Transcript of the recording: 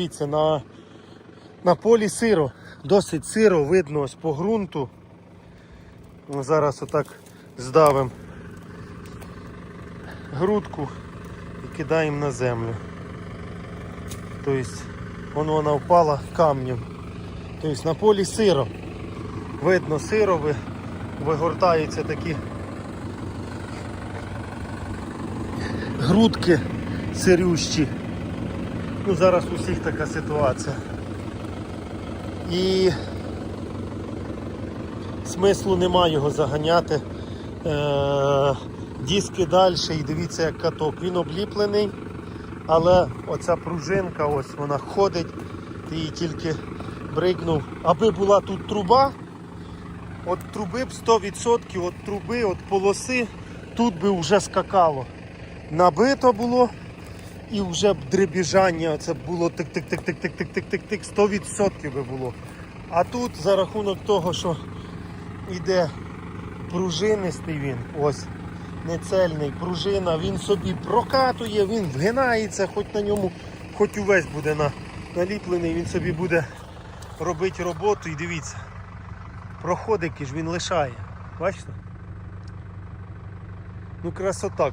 дивіться, на, на полі сиро. Досить сиро, видно ось по ґрунту. Ну, Зараз отак здавимо грудку і кидаємо на землю. Тобто воно вона впала камнем. Тобто на полі сиро. Видно сиро, ви- вигортаються такі грудки сирющі. Ну, зараз у всіх така ситуація. І смислу немає його заганяти. Е- диски далі і дивіться як каток. Він обліплений, але оця пружинка ось вона ходить, ти її тільки брикнув. Аби була тут труба, от труби б 100%, от труби, от полоси, тут би вже скакало. Набито було і вже б дребіжання, це було тик-тик-тик-тик-тик-тик-тик-тик, 100% би було. А тут за рахунок того, що йде пружинистий він, ось нецельний, пружина, він собі прокатує, він вгинається, хоч на ньому, хоч увесь буде на, наліплений, він собі буде робити роботу і дивіться, проходики ж він лишає. Бачите? Ну красота.